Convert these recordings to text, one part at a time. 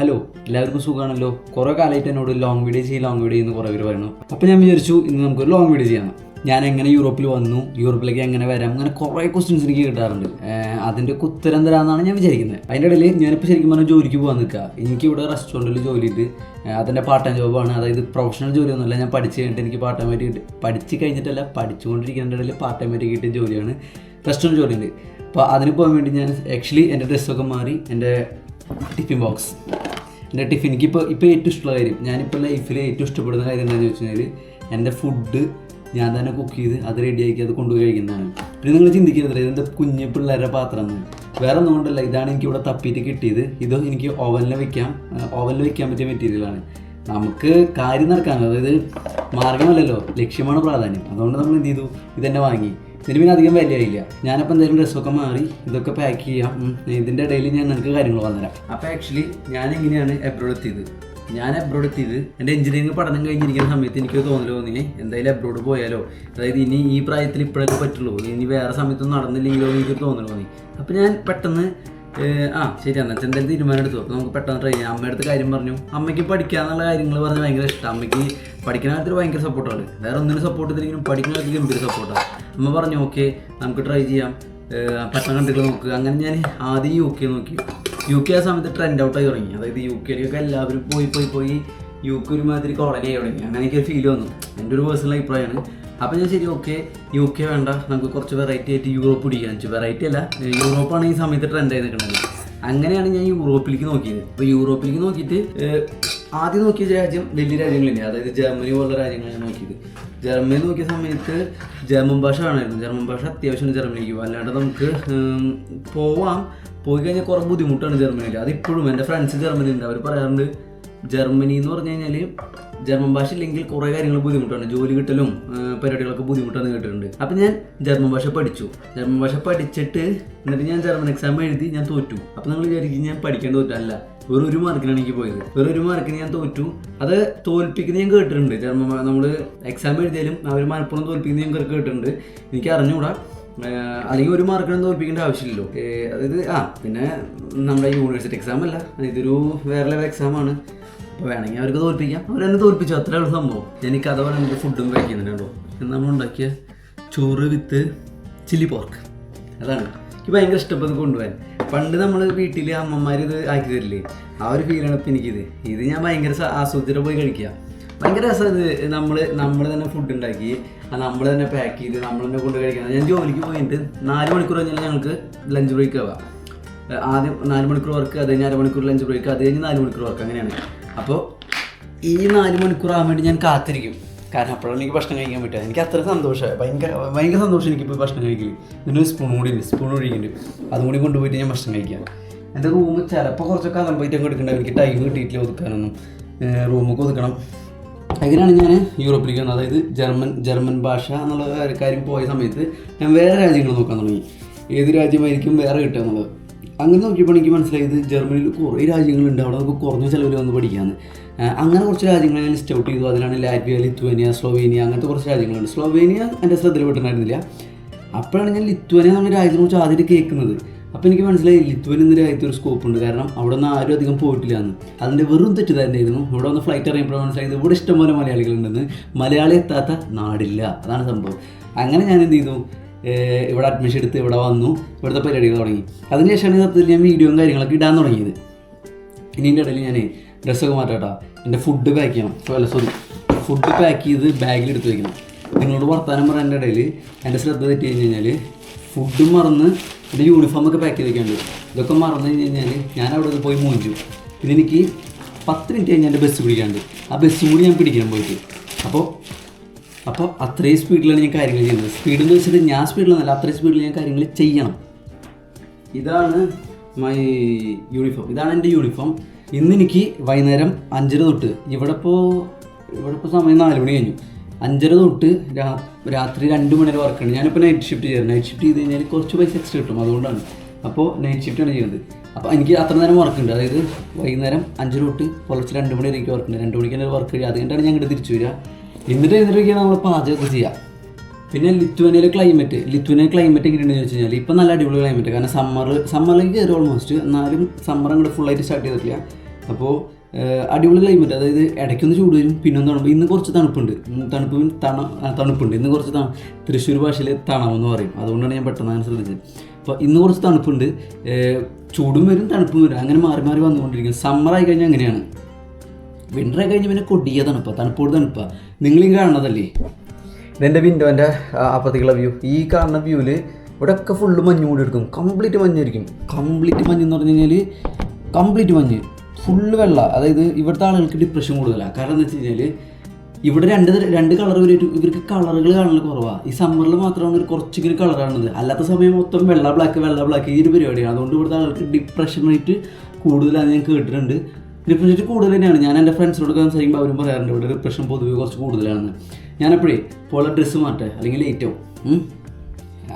Hello എല്ലാവർക്കും സുഖമാണല്ലോ കുറേ കാലമായിട്ട് എന്നോട് ലോങ് വീഡിയോ ചെയ്യും ലോങ് വീഡിയോ എന്ന് കുറേ പേര് പറയുന്നു. അപ്പോൾ ഞാൻ വിചാരിച്ചു ഇന്ന് നമുക്കൊരു ലോങ് വീഡിയോ ചെയ്യാം. ഞാൻ എങ്ങനെ യൂറോപ്പിൽ വന്നു യൂറോപ്പിലേക്ക് എങ്ങനെ വരാം അങ്ങനെ കുറേ ക്വസ്റ്റ്യൻസ് എനിക്ക് കിട്ടാറുണ്ട്. അതിന്റെ ഒക്കെ ഉത്തരം തരാമെന്നാണ് ഞാൻ വിചാരിക്കുന്നത്. അതിന്റെ ഇടയിൽ ഞാനിപ്പോൾ ശരിക്കും പറഞ്ഞാൽ ജോലിക്ക് പോകാൻ നിൽക്കുക എനിക്ക് ഇവിടെ റെസ്റ്റോറന്റിൽ ജോലി ഉണ്ട്. അതിന്റെ പാർട്ട് ടൈം ജോബാണ് അതായത് പ്രൊഫഷണൽ ജോലിയൊന്നുമല്ല ഞാൻ പഠിച്ചു കഴിഞ്ഞിട്ട് എനിക്ക് പാർട്ട് ടൈം ആയിട്ട് കിട്ടി. പഠിച്ച് കഴിഞ്ഞിട്ടല്ല പഠിച്ചുകൊണ്ടിരിക്കുന്നതിന്റെ ഇടയിൽ പാർട്ട് ടൈം ആയിട്ട് കിട്ടിയ ജോലിയാണ് റെസ്റ്റോറന്റ് ജോലിയുണ്ട് അപ്പോൾ അതിന് പോകാൻ വേണ്ടി ഞാൻ ആക്ച്വലി എന്റെ ഡ്രസ്സൊക്കെ മാറി എന്റെ ടിഫിൻ ബോക്സ്. എന്റെ ടിഫിൻ എനിക്കിപ്പോൾ ഇപ്പോൾ ഏറ്റവും ഇഷ്ടമുള്ള കാര്യം ഞാനിപ്പോൾ ലൈഫിൽ ഏറ്റവും ഇഷ്ടപ്പെടുന്ന കാര്യം എന്താണെന്ന് വെച്ച് കഴിഞ്ഞാൽ എന്റെ ഫുഡ് ഞാൻ തന്നെ കുക്ക് ചെയ്ത് അത് റെഡിയാക്കി അത് കൊണ്ടുപോയി കഴിക്കുന്നതാണ്. പിന്നെ നിങ്ങൾ ചിന്തിക്കരുത് എന്റെ കുഞ്ഞു പിള്ളേരുടെ പാത്രം എന്ന്. വേറെ ഒന്നും കൊണ്ടല്ല ഇതാണ് എനിക്ക് ഇവിടെ തപ്പിയിട്ട് കിട്ടിയത്. ഇത് എനിക്ക് ഓവനിൽ വെക്കാം ഓവനിൽ വെക്കാൻ പറ്റിയ മെറ്റീരിയലാണ് നമുക്ക് കാര്യം നടക്കാനോ അതായത് മാർഗമല്ലല്ലോ ലക്ഷ്യമാണ് പ്രാധാന്യം. അതുകൊണ്ട് നമ്മൾ എന്ത് ചെയ്തു? ഇതെന്നെ വാങ്ങി. ഇതിന് പിന്നെ അധികം വിലയായില്ല. ഞാനപ്പോൾ എന്തായാലും ഡ്രസ്സൊക്കെ മാറി ഇതൊക്കെ പാക്ക് ചെയ്യാം. ഇതിന്റെ ഇടയിൽ ഞാൻ നിങ്ങൾക്ക് കാര്യങ്ങൾ പറഞ്ഞുതരാം. അപ്പോൾ ആക്ച്വലി ഞാൻ എങ്ങനെയാണ് എബ്രോഡ് എത്തിയത്? ഞാൻ എബ്രോഡ് എത്തിയത് എന്റെ എഞ്ചിനീയറിംഗ് പഠനം കഴിഞ്ഞിരിക്കുന്ന സമയത്ത് എനിക്ക് തോന്നലോ തോന്നി എന്തായാലും എബ്രോഡ് പോയാലോ? അതായത് ഇനി ഈ പ്രായത്തിൽ ഇപ്പോഴൊക്കെ പറ്റുള്ളൂ. ഇനി വേറെ സമയത്തൊന്നും നടന്നില്ലെങ്കിലോ എനിക്ക് തോന്നലോ തോന്നി. അപ്പോൾ ഞാൻ പെട്ടെന്ന് ആ ശരി എന്നാൽ എന്തായാലും തീരുമാനം എടുത്തു അപ്പോൾ നമുക്ക് പെട്ടെന്ന് ട്രൈ ചെയ്യാം. അമ്മയുടെ അടുത്ത് കാര്യം പറഞ്ഞു. അമ്മയ്ക്ക് പഠിക്കാന്നുള്ള കാര്യങ്ങൾ പറഞ്ഞാൽ ഭയങ്കര ഇഷ്ടം. അമ്മയ്ക്ക് പഠിക്കുന്ന കാര്യത്തിൽ ഭയങ്കര സപ്പോർട്ടാണ് വേറെ ഒന്നിനും സപ്പോർട്ട് ഇല്ലെങ്കിലും പഠിക്കുന്ന കാര്യത്തിൽ ഗംഭീര സപ്പോർട്ടാണ് അമ്മ പറഞ്ഞു ഓക്കെ നമുക്ക് ട്രൈ ചെയ്യാം. പെട്ടെന്ന് പട്ടണം നോക്ക്. അങ്ങനെ ഞാൻ ആദ്യം യു കെ നോക്കി. യു കെ ആ സമയത്ത് ട്രെൻഡ് ഔട്ടായി തുടങ്ങി. അതായത് യു കെയിലേക്ക് എല്ലാവരും പോയി പോയി പോയി. യു കെ ഒരുമാതിരി കോളനി ആയി തുടങ്ങി. അങ്ങനെ എനിക്ക് ഫീൽ വന്നു. എന്റെ ഒരു പേഴ്സണൽ അഭിപ്രായമാണ്. അപ്പോൾ ഞാൻ ശരി ഓക്കെ യു കെ വേണ്ട. നമുക്ക് കുറച്ച് വെറൈറ്റി ആയിട്ട് യൂറോപ്പ് പിടിക്കാൻ വെച്ചു വെറൈറ്റി അല്ല യൂറോപ്പാണ് ഈ സമയത്ത് ട്രെൻഡ് ആയി നിൽക്കുന്നത് അങ്ങനെയാണ് ഞാൻ യൂറോപ്പിലേക്ക് നോക്കിയത്. അപ്പോൾ യൂറോപ്പിലേക്ക് നോക്കിയിട്ട് ആദ്യം നോക്കിയ രാജ്യം വലിയ രാജ്യങ്ങളില്ലേ? അതായത് ജർമ്മനി പോലുള്ള രാജ്യങ്ങളാണ് ഞാൻ നോക്കിയത്. ജർമ്മനി നോക്കിയ സമയത്ത് ജർമ്മൻ ഭാഷ വേണമായിരുന്നു. ജർമ്മൻ ഭാഷ അത്യാവശ്യമാണ് ജർമ്മനിക്ക് അല്ലാണ്ട് നമുക്ക് പോവാം. പോയി കഴിഞ്ഞാൽ കുറേ ബുദ്ധിമുട്ടാണ് ജർമ്മനിയിൽ അതിപ്പോഴും എന്റെ ഫ്രണ്ട്സ് ജർമ്മനി ഉണ്ട്. അവർ പറയാറുണ്ട് ജർമ്മനി എന്ന് പറഞ്ഞു കഴിഞ്ഞാൽ ജർമ്മൻ ഭാഷ ഇല്ലെങ്കിൽ കുറേ കാര്യങ്ങൾ ബുദ്ധിമുട്ടാണ്. ജോലി കിട്ടലും പരിപാടികളൊക്കെ ബുദ്ധിമുട്ടാണെന്ന് കേട്ടിട്ടുണ്ട്. അപ്പം ഞാൻ ജർമ്മൻ ഭാഷ പഠിച്ചു. ജർമ്മൻ ഭാഷ പഠിച്ചിട്ട് എന്നിട്ട് ഞാൻ ജർമ്മൻ എക്സാം എഴുതി ഞാൻ തോറ്റു. അപ്പം നിങ്ങൾ വിചാരിക്കും ഞാൻ പഠിക്കാൻ തോറ്റു അല്ല വെറും ഒരു മാർക്കിനാണ് എനിക്ക് പോയത്. വെറും ഒരു മാർക്കിന് ഞാൻ തോറ്റു. അത് തോൽപ്പിക്കുന്ന ഞാൻ കേട്ടിട്ടുണ്ട്. ജർമ്മൻ നമ്മൾ എക്സാം എഴുതിയാലും അവർ മലപ്പുറം തോൽപ്പിക്കുന്ന ഞാൻ കേട്ടിട്ടുണ്ട്. എനിക്ക് അറിഞ്ഞുകൂടാ. അല്ലെങ്കിൽ ഒരു മാർക്കിനും തോൽപ്പിക്കേണ്ട ആവശ്യമില്ലല്ലോ. അതായത് ആ പിന്നെ നമ്മുടെ യൂണിവേഴ്സിറ്റി എക്സാം അല്ല. ഇതൊരു വേറെ ലെവൽ എക്സാം ആണ്. അപ്പോൾ വേണമെങ്കിൽ അവർക്ക് തോൽപ്പിക്കാം. അവരെന്നെ തോൽപ്പിച്ചു. അത്ര ഉള്ള സംഭവം. എനിക്ക് അതുപോലെ എനിക്ക് ഫുഡും കഴിക്കുന്നുണ്ടോ നമ്മൾ ഉണ്ടാക്കിയ ചോറ് വിത്ത് ചില്ലി പോർക്ക് അതാണ്. എനിക്ക് ഭയങ്കര ഇഷ്ടപ്പെട്ടത് കൊണ്ടുപോകാൻ പണ്ട് നമ്മൾ വീട്ടിൽ അമ്മമാർ ഇത് ആക്കി തരില്ലേ? ആ ഒരു ഫീലാണ് ഇപ്പം എനിക്കിത്. ഇത് ഞാൻ ഭയങ്കര ആസ്വദിച്ചിട്ട് പോയി കഴിക്കുക ഭയങ്കര രസമാണ് ഇത്. നമ്മൾ നമ്മൾ തന്നെ ഫുഡ് ഉണ്ടാക്കി നമ്മൾ തന്നെ പാക്ക് ചെയ്ത് നമ്മൾ തന്നെ കൊണ്ട് കഴിക്കണം ഞാൻ ജോലിക്ക് പോയിട്ട് നാല് മണിക്കൂർ കഴിഞ്ഞാൽ ഞങ്ങൾക്ക് ലഞ്ച് ബ്രേക്ക് ആവാം. ആദ്യം നാല് മണിക്കൂർ വർക്ക് അത് കഴിഞ്ഞ് അരമണിക്കൂർ ലഞ്ച് ബ്രേക്ക് അത് കഴിഞ്ഞ് നാല് മണിക്കൂർ വർക്ക് അങ്ങനെയാണ്. അപ്പോൾ ഈ നാല് മണിക്കൂർ ആകാൻ വേണ്ടി ഞാൻ കാത്തിരിക്കും. കാരണം അപ്പോഴാണ് എനിക്ക് ഭക്ഷണം കഴിക്കാൻ പറ്റുക. എനിക്ക് അത്ര സന്തോഷമായി ഭയങ്കര ഭയങ്കര സന്തോഷം എനിക്കിപ്പോൾ ഭക്ഷണം കഴിക്കൽ. ഇതിന്റെ സ്പൂൺ കൂടി ഉണ്ട്. സ്പൂൺ ഒഴിക്കുന്നുണ്ട്. അതും കൂടി കൊണ്ടുപോയിട്ട് ഞാൻ ഭക്ഷണം കഴിക്കാം. എന്റെ റൂം ചിലപ്പോൾ കുറച്ചൊക്കെ അലമ്പായിട്ട് അങ്ങ് എടുക്കണ്ട? എനിക്ക് ടൈം കിട്ടിയിട്ടില്ല ഒതുക്കാനൊന്നും. റൂമൊക്കെ ഒതുക്കണം. അങ്ങനെയാണ് ഞാൻ യൂറോപ്പിലേക്ക് വന്നത്. അതായത് ജർമ്മൻ ജർമ്മൻ ഭാഷ എന്നുള്ള കാര്യം പോയ സമയത്ത് ഞാൻ വേറെ രാജ്യങ്ങൾ നോക്കാൻ തുടങ്ങി. ഏത് രാജ്യമായിരിക്കും വേറെ കിട്ടുക എന്നുള്ളത്. അങ്ങനെ നോക്കിയപ്പോൾ എനിക്ക് മനസ്സിലായത് ജർമ്മനിയിൽ കുറേ രാജ്യങ്ങളുണ്ട്. അവിടെ നമുക്ക് കുറഞ്ഞ ചിലവിൽ വന്ന് പഠിക്കാമെന്ന് അങ്ങനെ കുറച്ച് രാജ്യങ്ങൾ ഞാൻ ലിസ്റ്റ് ഔട്ട് ചെയ്തു. അതിലാണ് ലാറ്റ്വിയ ലിത്വേനിയ സ്ലോവേനിയ അങ്ങനത്തെ കുറച്ച് രാജ്യങ്ങളുണ്ട്. സ്ലോവേനിയ എന്റെ ശ്രദ്ധയിൽ പെട്ടിട്ടുണ്ടായിരുന്നില്ല. അപ്പോഴാണ് ഞാൻ ലിത്വേനിയ എന്നുള്ള രാജ്യത്തിനെ കുറിച്ച് ആദ്യം കേൾക്കുന്നത്. അപ്പോൾ എനിക്ക് മനസ്സിലായി ലിത്വൻ എന്ന രാജ്യത്ത് ഒരു സ്കോപ്പ് ഉണ്ട്. കാരണം അവിടെ നിന്ന് ആരും അധികം പോയിട്ടില്ല എന്ന് അതിന്റെ വെറും തെറ്റിദ്ധാരണയായിരുന്നു. ഇവിടെ വന്ന് ഫ്ലൈറ്റ് ഇറങ്ങിയപ്പോൾ മനസ്സിലായത് ഇവിടെ ഇഷ്ടംപോലെ മലയാളികളുണ്ടെന്ന്. മലയാളി എത്താത്ത നാടില്ല. അതാണ് സംഭവം. അങ്ങനെ ഞാൻ എന്ത് ചെയ്തു? ഇവിടെ അഡ്മിഷൻ എടുത്ത് ഇവിടെ വന്നു ഇവിടുത്തെ പരിപാടികൾ തുടങ്ങി. അതിനുശേഷമാണ് സത്യത്തിൽ ഞാൻ വീഡിയോയും കാര്യങ്ങളൊക്കെ ഇടാൻ തുടങ്ങിയത്. ഇനി എന്റെ ഇടയിൽ ഞാൻ ഡ്രസ്സൊക്കെ മാറ്റാട്ടോ എന്റെ ഫുഡ് പാക്ക് ചെയ്യണം. അല്ല സോറി ഫുഡ് പാക്ക് ചെയ്ത് ബാഗിൽ എടുത്ത് വയ്ക്കണം നിങ്ങളോട് വർത്താനം പറയുന്ന ഇടയിൽ എന്റെ ശ്രദ്ധ തെറ്റി കഴിഞ്ഞ് കഴിഞ്ഞാൽ ഫുഡും മറന്ന് എന്റെ യൂണിഫോമൊക്കെ പാക്ക് ചെയ്ത് വെക്കാണ്ട് ഇതൊക്കെ മറന്നു കഴിഞ്ഞ് കഴിഞ്ഞാൽ ഞാൻ അവിടെ പോയി മോഞ്ചു. ഇതെനിക്ക് പത്ത് മിനിറ്റ് കഴിഞ്ഞ് എന്റെ ബസ് പിടിക്കാണ്ട്. ആ ബസ്സും കൂടി ഞാൻ പിടിക്കാൻ പോയിട്ട്. അപ്പോൾ അപ്പോൾ അത്രയും സ്പീഡിലാണ് ഞാൻ കാര്യങ്ങൾ ചെയ്യുന്നത്. സ്പീഡ് എന്ന് വെച്ചിട്ട് ഞാൻ സ്പീഡിലൊന്നല്ല അത്രയും സ്പീഡിൽ ഞാൻ കാര്യങ്ങൾ ചെയ്യണം. ഇതാണ് മൈ യൂണിഫോം ഇതാണ് എന്റെ യൂണിഫോം ഇന്ന് എനിക്ക് വൈകുന്നേരം അഞ്ചര തൊട്ട് ഇവിടെ ഇപ്പോൾ ഇവിടെ ഇപ്പോൾ സമയം നാല് മണി കഴിഞ്ഞു. അഞ്ചര തൊട്ട് രാത്രി രണ്ട് മണി വരെ വർക്കുണ്ട് ഞാനിപ്പോൾ നൈറ്റ് ഷിഫ്റ്റ് ചെയ്യാറ്. നൈറ്റ് ഷിഫ്റ്റ് ചെയ്ത് കഴിഞ്ഞാൽ കുറച്ച് പൈസ എക്സ്ട്രാ കിട്ടും. അതുകൊണ്ടാണ്. അപ്പോൾ നൈറ്റ് ഷിഫ്റ്റാണ് ചെയ്യുന്നത്. അപ്പോൾ എനിക്ക് അത്ര നേരം വർക്കുണ്ട് അതായത് വൈകുന്നേരം അഞ്ചര തൊട്ട് പുലർച്ചെ രണ്ട് മണി വരെ എനിക്ക് വർക്കുണ്ട് രണ്ട് മണിക്ക് എന്റെ വർക്ക് കഴിയും. അതുകൊണ്ടാണ് ഞാൻ ഇങ്ങോട്ട് തിരിച്ചു വരിക. എന്നിട്ട് എന്നിട്ടൊക്കെയാണ് നമ്മൾ പാചകമൊക്കെ ചെയ്യുക പിന്നെ ലിത്വനയിലെ ക്ലൈമറ്റ് ലിത്വാനിയ ക്ലൈമറ്റ് എങ്ങനെയാണെന്ന് വെച്ച് കഴിഞ്ഞാൽ ഇപ്പം നല്ല അടിപൊളി ക്ലൈമറ്റ് കാരണം സമ്മർ സമ്മറിലേക്ക് കയറി ഓൾമോസ്റ്റ് എന്നാലും സമ്മർ അങ്ങോട്ട് ഫുള്ളായിട്ട് സ്റ്റാർട്ട് ചെയ്തിട്ടില്ല. അപ്പോൾ അടിപൊളി ക്ലൈമറ്റ് അതായത് ഇടയ്ക്കൊന്ന് ചൂട് വരും പിന്നെ ഒന്ന് തണുപ്പ്. ഇന്ന് കുറച്ച് തണുപ്പുണ്ട്. തണുപ്പ് തണ തണുപ്പുണ്ട്. ഇന്ന് കുറച്ച് തണ തൃശ്ശൂർ ഭാഷയിൽ തണമെന്ന് പറയും. അതുകൊണ്ടാണ് ഞാൻ പെട്ടെന്ന് അങ്ങനെ ശ്രദ്ധിച്ചത്. അപ്പോൾ ഇന്ന് കുറച്ച് തണുപ്പുണ്ട്. ചൂടും വരും തണുപ്പും വരും. അങ്ങനെ മാറി മാറി വന്നുകൊണ്ടിരിക്കും സമ്മർ ആയി കഴിഞ്ഞാൽ അങ്ങനെയാണ്. വിന്റർ ആയി കഴിഞ്ഞാൽ പിന്നെ കൊടിയ തണുപ്പാണ് തണുപ്പോട് തണുപ്പാണ് നിങ്ങൾ ഈ കാണുന്നതല്ലേ ഇതെന്റെ വിൻഡോന്റെ അപ്പത്തേക്കുള്ള വ്യൂ ഈ കാണുന്ന വ്യൂവിൽ ഇവിടെ ഒക്കെ ഫുള്ള് മഞ്ഞ് മൂടി എടുക്കും. കംപ്ലീറ്റ് മഞ്ഞായിരിക്കും. കംപ്ലീറ്റ് മഞ്ഞ് എന്ന് പറഞ്ഞു കഴിഞ്ഞാൽ കംപ്ലീറ്റ് മഞ്ഞ്. ഫുള്ള് വെള്ള. അതായത് ഇവിടുത്തെ ആളുകൾക്ക് ഡിപ്രഷൻ കൂടുതലാണ് കാരണം എന്താ വെച്ച് കഴിഞ്ഞാൽ ഇവിടെ രണ്ട് രണ്ട് കളർ വരും ഇവർക്ക് കളറുകൾ കാണൽ കുറവാണ് ഈ സമ്മറിൽ മാത്രമാണ് ഒരു കുറച്ചെങ്കിലും കളർ കാണുന്നത്. അല്ലാത്ത സമയം മൊത്തം വെള്ള ബ്ലാക്ക് വെള്ള ബ്ലാക്ക് ഈ ഒരു പരിപാടിയാണ്. അതുകൊണ്ട് ഇവിടുത്തെ ആളുകൾക്ക് ഡിപ്രഷൻ റേറ്റ് കൂടുതലാണ് ഞാൻ കേട്ടിട്ടുണ്ട്. ഡിപ്രഷൻ റേറ്റ് കൂടുതൽ തന്നെയാണ് ഞാൻ എന്റെ ഫ്രണ്ട്സിനോട് സംസാരിക്കുമ്പോൾ അവരും പറയാറുണ്ട് ഇവിടെ ഡിപ്രഷൻ പൊതുവെ കുറച്ച് കൂടുതലാണെന്ന്. ഞാനെപ്പോഴേ ഇപ്പോൾ ഡ്രസ്സ് മാറ്റേ അല്ലെങ്കിൽ ഏറ്റവും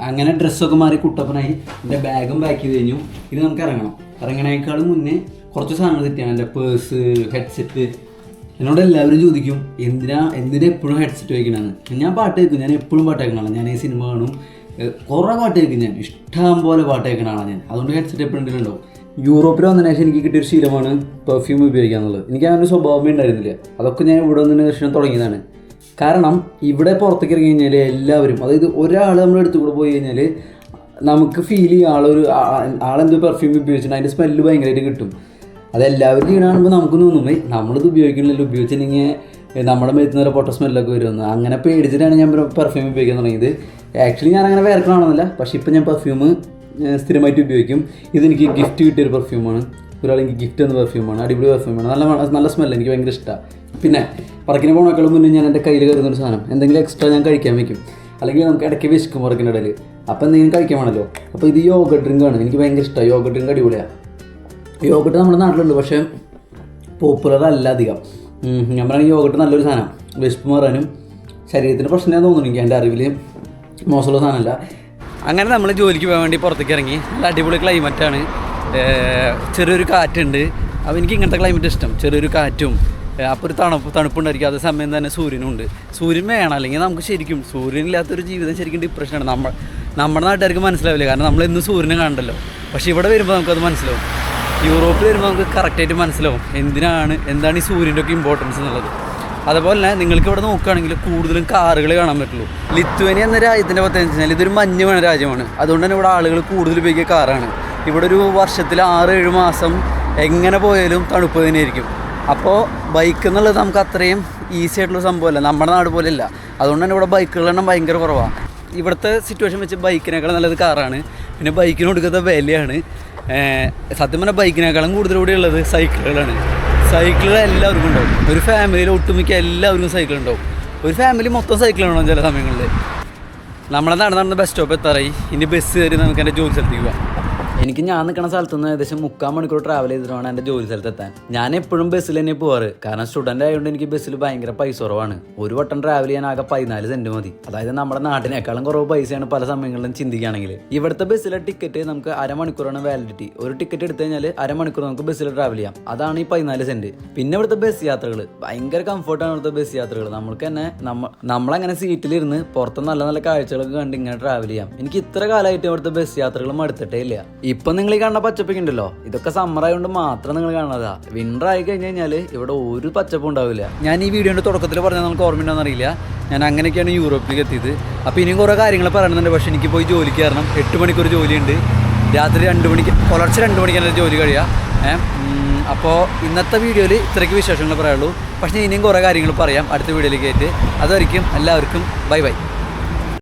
അങ്ങനെ ഡ്രസ്സൊക്കെ മാറി കുട്ടപ്പനായി എന്റെ ബാഗും പാക്ക് ചെയ്ത് കഴിഞ്ഞു. ഇനി നമുക്ക് ഇറങ്ങണം. ഇറങ്ങണേക്കാളും മുന്നേ കുറച്ച് സാധനങ്ങൾ തെറ്റിയാണ്. എന്റെ പേഴ്സ് ഹെഡ്സെറ്റ് എന്നോട് എല്ലാവരും ചോദിക്കും എന്തിനാ എന്തിനാ എപ്പോഴും ഹെഡ്സെറ്റ് വയ്ക്കണമെന്ന് ഞാൻ പാട്ട് കേൾക്കും. ഞാൻ എപ്പോഴും പാട്ട് കേൾക്കണതാണ് ഞാൻ ഈ സിനിമ കാണും. കുറേ പാട്ട് കേൾക്കും ഞാൻ. ഇഷ്ടം പോലെ പാട്ട് കേൾക്കണതാണ് ഞാൻ. അതുകൊണ്ട് ഹെഡ്സെറ്റ് എപ്പോഴും ഉണ്ടാവും യൂറോപ്പിൽ വന്നതിന് ശേഷം എനിക്ക് കിട്ടിയൊരു ശീലമാണ് പെർഫ്യൂം ഉപയോഗിക്കുക എന്നുള്ളത് എനിക്ക് അങ്ങനെ ഒരു സ്വഭാവമേ ഉണ്ടായിരുന്നില്ല. അതൊക്കെ ഞാൻ ഇവിടെ വന്നതിന് ശേഷം തുടങ്ങിയതാണ്. കാരണം ഇവിടെ പുറത്തേക്ക് ഇറങ്ങി കഴിഞ്ഞാൽ എല്ലാവരും അതായത് ഒരാൾ നമ്മൾ അടുത്ത് കൂടെ പോയി കഴിഞ്ഞാൽ നമുക്ക് ഫീൽ ചെയ്യും ആളൊരു ആളെന്തോ പെർഫ്യൂം ഉപയോഗിച്ചിട്ടുണ്ട് അതിന്റെ സ്മെല്ല് ഭയങ്കരമായിട്ട് കിട്ടും. അതെല്ലാവരും ചെയ്യണ നമുക്ക് തോന്നും "ഏയ് നമ്മളിത് ഉപയോഗിക്കണില്ലല്ലോ ഉപയോഗിച്ചിട്ടുണ്ടെങ്കിൽ നമ്മുടെ മേത്ത് നിന്ന് പൊട്ട സ്മെല്ലൊക്കെ വരുമെന്ന്. അങ്ങനെ പേടിച്ചിട്ടാണ് ഞാൻ പെർഫ്യൂം ഉപയോഗിക്കാൻ തുടങ്ങിയത്. ആക്ച്വലി ഞാൻ അങ്ങനെ വേർക്കണമെന്നില്ല പക്ഷേ ഇപ്പം ഞാൻ പെർഫ്യൂം സ്ഥിരമായിട്ട് ഉപയോഗിക്കും. ഇതെനിക്ക് ഗിഫ്റ്റ് കിട്ടിയൊരു പെർഫ്യൂമാണ് ഒരാൾ എനിക്ക് ഗിഫ്റ്റ് എന്ന പെർഫ്യൂമാണ് അടിപൊളി പെർഫ്യൂമാണ് നല്ല നല്ല സ്മെല്ല് എനിക്ക് ഭയങ്കര ഇഷ്ടമാണ് പിന്നെ പറക്കിന് പോകണേക്കാളും മുന്നേ ഞാൻ എന്റെ കയ്യിൽ കരുതുന്ന ഒരു സാധനം. എന്തെങ്കിലും എക്സ്ട്രാ ഞാൻ കഴിക്കാൻ വയ്ക്കും. അല്ലെങ്കിൽ നമുക്ക് ഇടയ്ക്ക് വിശക്കും പറക്കിന്റെ ഇടയിൽ അപ്പോൾ എന്തെങ്കിലും കഴിക്കാൻ വേണമല്ലോ. അപ്പോൾ ഇത് യോഗ ഡ്രിങ്ക് ആണ്. എനിക്ക് ഭയങ്കര ഇഷ്ടമാണ് യോഗ ഡ്രിങ്ക് അടിപൊളിയാണ് യോഗട്ട് നമ്മുടെ നാട്ടിലുണ്ട്. പക്ഷേ പോപ്പുലർ അല്ല അധികം. ഞാൻ പറയുന്നത് യോഗട്ട് നല്ലൊരു സാധനം. വിശപ്പ് മാറാനും ശരീരത്തിന് പ്രശ്നമേ തോന്നുന്നു എനിക്ക്. എന്റെ അറിവിൽ മോശമുള്ള സാധനമല്ല. അങ്ങനെ നമ്മൾ ജോലിക്ക് പോകാൻ വേണ്ടി പുറത്തേക്ക് ഇറങ്ങി. നല്ല അടിപൊളി ക്ലൈമറ്റാണ് ചെറിയൊരു കാറ്റുണ്ട്. അപ്പോൾ എനിക്ക് ഇങ്ങനത്തെ ക്ലൈമറ്റ് ഇഷ്ടം. ചെറിയൊരു കാറ്റും. അപ്പോൾ ഒരു തണുപ്പ് തണുപ്പുണ്ടായിരിക്കും. അതേ സമയം തന്നെ സൂര്യനുണ്ട് സൂര്യൻ വേണം. അല്ലെങ്കിൽ നമുക്ക് ശരിക്കും സൂര്യനില്ലാത്തൊരു ജീവിതം ശരിക്കും ഡിപ്രഷനാണ് നമ്മൾ നമ്മുടെ നാട്ടുകാർക്ക് മനസ്സിലാവില്ല. കാരണം നമ്മൾ എന്നും സൂര്യനെ കാണണ്ടല്ലോ. പക്ഷേ ഇവിടെ വരുമ്പോൾ നമുക്കത് മനസ്സിലാവും. യൂറോപ്പിൽ വരുമ്പോൾ നമുക്ക് കറക്റ്റായിട്ട് മനസ്സിലാവും. എന്തിനാണ് എന്താണ് ഈ സൂര്യന്റെ ഒക്കെ ഇമ്പോർട്ടൻസ് എന്നുള്ളത്. അതുപോലെ തന്നെ നിങ്ങൾക്ക് ഇവിടെ നോക്കുകയാണെങ്കിൽ കൂടുതലും കാറുകൾ കാണാൻ പറ്റുള്ളൂ. ലിത്വേനിയ എന്ന രാജ്യത്തിന്റെ പ്രത്യേകത വെച്ച് കഴിഞ്ഞാൽ ഇതൊരു മഞ്ഞ് വേണ രാജ്യമാണ്. അതുകൊണ്ട് തന്നെ ഇവിടെ ആളുകൾ കൂടുതൽ ഉപയോഗിക്കുക കാറാണ്. ഇവിടെ ഒരു വർഷത്തിൽ ആറ് ഏഴ് മാസം എങ്ങനെ പോയാലും തണുപ്പ് തന്നെയായിരിക്കും അപ്പോൾ ബൈക്ക് എന്നുള്ളത് നമുക്ക് അത്രയും ഈസി ആയിട്ടുള്ള സംഭവമല്ല. നമ്മുടെ നാട് പോലെയല്ല അതുകൊണ്ട് തന്നെ ഇവിടെ ബൈക്കുകളുടെ എണ്ണം ഭയങ്കര കുറവാണ് ഇവിടുത്തെ സിറ്റുവേഷൻ വെച്ച് ബൈക്കിനേക്കാൾ നല്ലത് കാറാണ്. പിന്നെ ബൈക്കിന് കൊടുക്കുന്ന വിലയാണ്. സത്യം പറഞ്ഞാൽ ബൈക്കിനേക്കാളും കൂടുതൽ ഇവിടെ ഉള്ളത് സൈക്കിളുകളാണ് സൈക്കിളുകൾ എല്ലാവർക്കും ഉണ്ടാവും. ഒരു ഫാമിലിയിൽ ഒട്ടുമിക്ക എല്ലാവർക്കും സൈക്കിൾ ഉണ്ടാവും. ഒരു ഫാമിലി മൊത്തം സൈക്കിൾ ഉണ്ടാവും ചില സമയങ്ങളിൽ നമ്മളെ നടന്ന് നടന്ന് ബസ് സ്റ്റോപ്പ് എത്താറായി. ഇനി ബസ് കയറി നമുക്ക് എന്റെ ജോലി സ്ഥലത്തേക്ക് പോകാം എനിക്ക് ഞാൻ നിൽക്കുന്ന സ്ഥലത്ത് നിന്ന് ഏകദേശം മുക്കാൽ മണിക്കൂർ ട്രാവൽ ചെയ്തിട്ട് വേണം എന്റെ ജോലി സ്ഥലത്ത് എത്താൻ ഞാൻ എപ്പോഴും ബസ്സിൽ തന്നെ പോവാറ്. കാരണം സ്റ്റുഡന്റ് ആയതുകൊണ്ട് എനിക്ക് ബസ്സിൽ ഭയങ്കര പൈസ കുറവാണ്. ഒരു വട്ടം ട്രാവൽ ചെയ്യാൻ ആകെ പതിനാല് സെന്റ് മതി. അതായത് നമ്മുടെ നാട്ടിനേക്കാളും കുറവ് പൈസയാണ് പല സമയങ്ങളിലും ചിന്തിക്കുകയാണെങ്കിൽ. ഇവിടുത്തെ ബസ്സിലെ ടിക്കറ്റ് നമുക്ക് അരമണിക്കൂറാണ് വാലിഡിറ്റി ഒരു ടിക്കറ്റ് എടുത്തു കഴിഞ്ഞാൽ അരമണിക്കൂർ നമുക്ക് ബസ്സിൽ ട്രാവൽ ചെയ്യാം. അതാണ് ഈ പതിനാല് സെന്റ് പിന്നെ ഇവിടുത്തെ ബസ് യാത്രകൾ ഭയങ്കര കംഫർട്ടാണ് ഇവിടുത്തെ ബസ് യാത്രകൾ നമ്മൾക്ക് തന്നെ നമ്മ നമ്മളങ്ങനെ സീറ്റിലിരുന്ന് പുറത്ത് നല്ല നല്ല കാഴ്ചകളൊക്കെ കണ്ട് ഇങ്ങനെ ട്രാവൽ ചെയ്യാം. എനിക്ക് ഇത്ര കാലമായിട്ട് ഇവിടുത്തെ ബസ് യാത്രകൾ മടുത്തിട്ടേ ഇല്ല. ഇപ്പൊ നിങ്ങൾ ഈ കാണുന്ന പച്ചപ്പൊക്കെ ഉണ്ടല്ലോ. ഇതൊക്കെ സമ്മർ ആയതുകൊണ്ട് മാത്രം നിങ്ങൾ കാണാതാ വിന്റർ ആയി കഴിഞ്ഞ് കഴിഞ്ഞാൽ ഇവിടെ ഒരു പച്ചപ്പും ഉണ്ടാവില്ല. ഞാൻ ഈ വീഡിയോന്റെ തുടക്കത്തിൽ പറഞ്ഞാൽ നമുക്ക് ഓർമ്മയുണ്ടോന്ന് അറിയില്ല. ഞാൻ അങ്ങനെയൊക്കെയാണ് യൂറോപ്പിലേക്ക് എത്തിയത്. അപ്പോൾ ഇനിയും കുറേ കാര്യങ്ങൾ പറയുന്നുണ്ട് പക്ഷേ എനിക്ക് പോയി ജോലി കയറണം. എട്ട് മണിക്കൂർ ജോലിയുണ്ട്. രാത്രി രണ്ട് മണിക്ക് പുലർച്ചെ രണ്ട് മണിക്കാണ് ജോലി കഴിയുക ഏഹ് അപ്പോൾ ഇന്നത്തെ വീഡിയോയിൽ ഇത്രയ്ക്ക് വിശേഷങ്ങൾ പറയുള്ളൂ പക്ഷേ ഇനിയും കുറേ കാര്യങ്ങൾ പറയാം അടുത്ത വീഡിയോയിലേക്ക് ആയിട്ട്. അതായിരിക്കും എല്ലാവർക്കും ബൈ ബൈ.